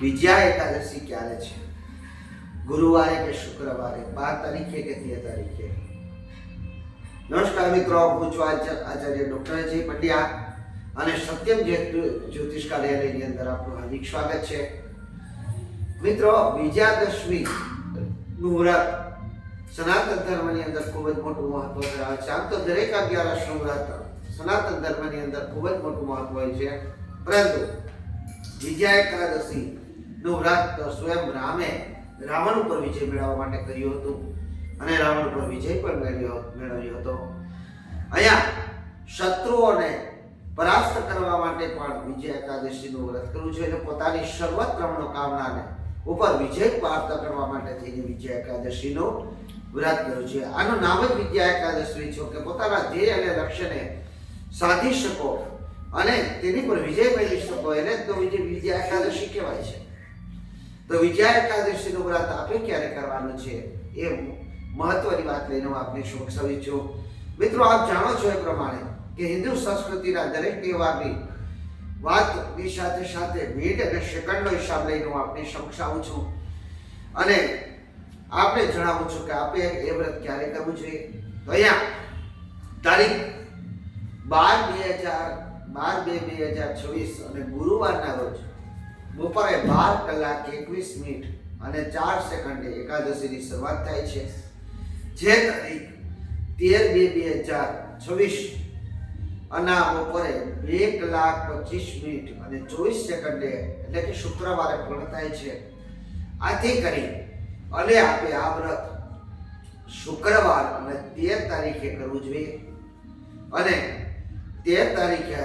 વિજયા એકાદશી ક્યારે છે? ગુરુવારે કે શુક્રવારે? બાર તારીખે કે તેર તારીખે? નમસ્કાર મિત્રો, હું આચાર્ય ડોક્ટર અજય પંડ્યા અને સત્યમ જ્યોતિ- જ્યોતિષ કાર્યાલયની અંદર આપનું હાર્દિક સ્વાગત છે. મિત્રો, વિજયાદશમી વ્રત સનાતન ધર્મની અંદર ખૂબ જ મોટું મહત્વ ધરાવે છે. આમ તો દરેક અગિયારસનું વ્રત સનાતન ધર્મની અંદર ખૂબ જ મોટું મહત્વ હોય છે. પરંતુ વિજયા એકાદશી નું વ્રત સ્વયં રામે રાવણ ઉપર વિજય મેળવવા માટે કર્યું હતું. અને રાવણ ઉપર વિજય પણ મેળવ્યો મેળવ્યો હતો. અહીંયા શત્રુઓને પરાસ્ત કરવા માટે પણ વિજય એકાદશીનું વ્રત કરવું છે અને પોતાની સર્વત્ર મનોકામનાને ઉપર વિજય પ્રાપ્ત કરવા માટે થઈને વિજય એકાદશીનું વ્રત કરવું છે. આનું નામ જ વિદ્યા એકાદશી છે કે પોતાના ધ્યેય અને લક્ષ્યને સાધી શકો અને તેની પર વિજય મેળવી શકો. એને તો વિજય વિજયા એકાદશી કહેવાય છે. તો વિજયા એકાદશીનું વ્રત આપણે ક્યારે કરવાનું છે? એ મહત્વની વાત લઈને હું આપને સમક્ષ આવી છું. મિત્રો, આપ જાણો છો એ પ્રમાણે કે હિન્દુ સંસ્કૃતિના દરેક તહેવારની વાતની સાથે સાથે મિનિટ અને સેકન્ડનો હિસાબ લઈને હું આપને સમક્ષ છું. અને આપને જણાવું છું કે આપે એ વ્રત ક્યારે કરવું જોઈએ? તો અહીંયા તારીખ બાર બે હજાર બાર બે બે હજાર છવ્વીસ અને ગુરુવારના રોજ બપોરે બાર કલાક એકવીસ મિનિટ અને ચાર સેકન્ડે એકાદશીની શરૂઆત થાય છે. જે તારીખ તેર બે બે હજાર છવ્વીસ અને બપોરે બે કલાક પચીસ મિનિટ અને ચોવીસ સેકન્ડે એટલે કે શુક્રવારે પૂર્ણ થાય છે. આથી કરી અને આપે આ વ્રત શુક્રવાર અને તેર તારીખે કરવું જોઈએ. અને તેર તારીખે,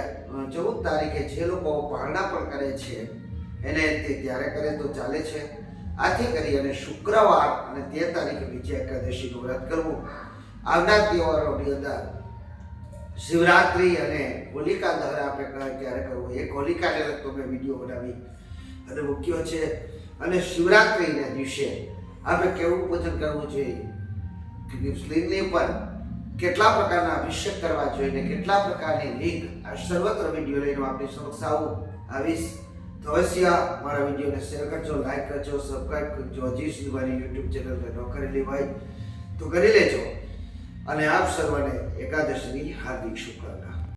ચૌદ તારીખે જે લોકો પારણા પણ કરે છે એને તે ત્યારે કરે તો ચાલે છે. આથી કરી અને શુક્રવાર અને તેર તારીખે વિજય એકાદશીનું વ્રત કરવું. આવનાર તહેવારોની અંદર શિવરાત્રી અને હોલિકા દહન આપણે કહે ત્યારે કરવું? એક હોલિકાને લગતો મેં વીડિયો બનાવી. અને મૂક્યો છે. અને શિવરાત્રિના દિવસે આપણે કેવું પૂજન કરવું જોઈએ? કે પણ કેટલા પ્રકારના અભિષેક કરવા જોઈએ કેટલા પ્રકારની લીંગ? આ સર્વત્ર વીડિયો લઈને આપણી સમક્ષ આવું આવીશ. તો મારા વિડીયોને શેર કરજો લાઈક કરજો સબસ્ક્રાઈબ કરજો. સુધી મારી યુટ્યુબ ચેનલને ન કરેલી હોય તો કરી લેજો. અને આપ સર્વને એકાદશીની હાર્દિક શુભકામના.